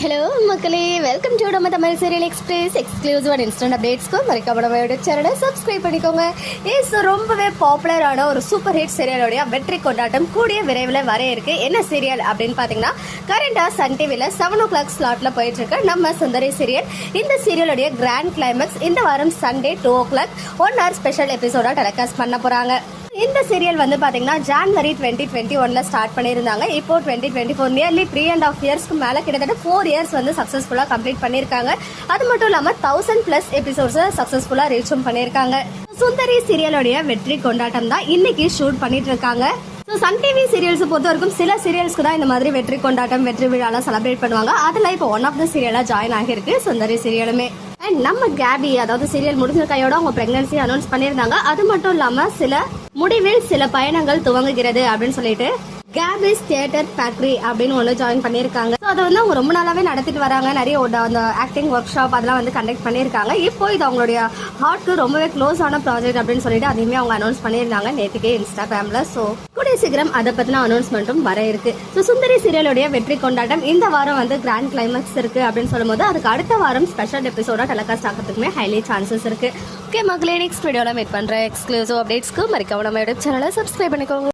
Hello மக்களே. Welcome to நம்ம Tamil serial express exclusive and instant அப்டேட்ஸ்க்கு மறக்காம நம்ம யூடியூப் சேனலை சப்ஸ்கிரைப் பண்ணிக்கோங்க. இஸ் ரொம்பவே பாப்புலரான ஒரு சூப்பர் ஹிட் சீரியலுடைய வெற்றி கொண்டாட்டம் கூடிய விரைவில் வர இருக்கு. என்ன சீரியல் அப்படின்னு பார்த்தீங்கன்னா கரண்டாக சன் டிவியில் செவன் ஓ கிளாக் ஸ்லாட்டில் போயிட்டு இருக்க. நம்ம சுந்தரி சீரியல் இந்த சீரியலுடைய கிராண்ட் கிளைமேக்ஸ் இந்த வாரம் Sunday two o'clock one hour special எபிசோட டெலிகாஸ்ட் பண்ண போகிறாங்க இந்த சீரியல் வந்து பார்த்தீங்கன்னா ஜான்வரி டுவெண்ட்டி டுவெண்ட்டி ஒன்ல ஸ்டார்ட் பண்ணியிருந்தாங்க. இப்போ twenty twenty four nearly three and half இயர்ஸ்க்கு மேலே கிட்டத்தட்ட ஃபோர் இயர்ஸ் வந்து சக்ஸஸ்ஃபுல்லாக கம்ப்ளீட் பண்ணியிருக்காங்க. அது மட்டும் இல்லாமல் தௌசண்ட் ப்ளஸ் எபிசோட்ஸை சக்ஸஸ்ஃபுல்லாக ரீச்சும் பண்ணியிருக்காங்க. சுந்தரி சீரியலுடைய வெற்றி கொண்டாட்டம் தான் இன்னைக்கு ஷூட் பண்ணிட்டு இருக்காங்க. ஸோ சன் டிவி சீரியல்ஸ் பொறுத்த வரைக்கும் சில சீரியல்ஸ்க்கு தான் இந்த மாதிரி வெற்றி கொண்டாட்டம் வெற்றி விழாலாம் செலிப்ரேட் பண்ணுவாங்க. அதில் இப்போ ஒன் ஆஃப் த சீரியலாக ஜாயின் ஆகியிருக்கு சுந்தரி சீரியலுமே அண்ட் நம்ம கேபி அதாவது சீரியல் முடிஞ்ச கையோட அவங்க பிரெக்னன்சி அனௌன்ஸ் பண்ணியிருந்தாங்க. அது மட்டும் இல்லாமல் சில முடிவில் சில பயணங்கள் துவங்குகிறது அப்படின்னு சொல்லிட்டு கேபிஸ் தியேட்டர் ஃபேக்டரி அப்படின்னு ஒன்று ஜாயின் பண்ணியிருக்காங்க. ஸோ அதை வந்து அவங்க ரொம்ப நாளாகவே நடத்திட்டு வராங்க. நிறைய அந்த ஆக்டிங் ஒர்க் ஷாப் அதெல்லாம் வந்து கண்டக்ட் பண்ணியிருக்காங்க. இப்போ இது அவங்களுடைய ஹார்ட்க்கு ரொம்பவே க்ளோஸ் ஆன ப்ராஜெக்ட் அப்படின்னு சொல்லிட்டு அதையுமே அவங்க அனௌன்ஸ் பண்ணியிருந்தாங்க நேற்றுக்கே இன்ஸ்டாகிராமில் ஸோ கூடிய சீக்கிரம் அதை பற்றின அனௌன்ஸ்மெண்ட்டும் வர இருக்கு. ஸோ சுந்தரி சீரியலுடைய வெற்றி கொண்டாட்டம் இந்த வாரம் வந்து கிராண்ட் கிளைமேக்ஸ் இருக்குது அப்படின்னு சொல்லும்போது அதுக்கு அடுத்த வாரம் ஸ்பெஷல் எபிசோட டெலகாஸ்ட் ஆகிறதுக்குமே ஹைலி சான்சஸ் இருக்குது ஓகே மக்களே நெக்ஸ்ட் வீடியோவில் மீட் பண்ணுற எக்ஸ்க்ளூசிவ் அப்டேட்ஸ்க்கு மறக்காம நம்ம யூடியூப் சேனலை சப்ஸ்கிரைப் பண்ணிக்கோங்க.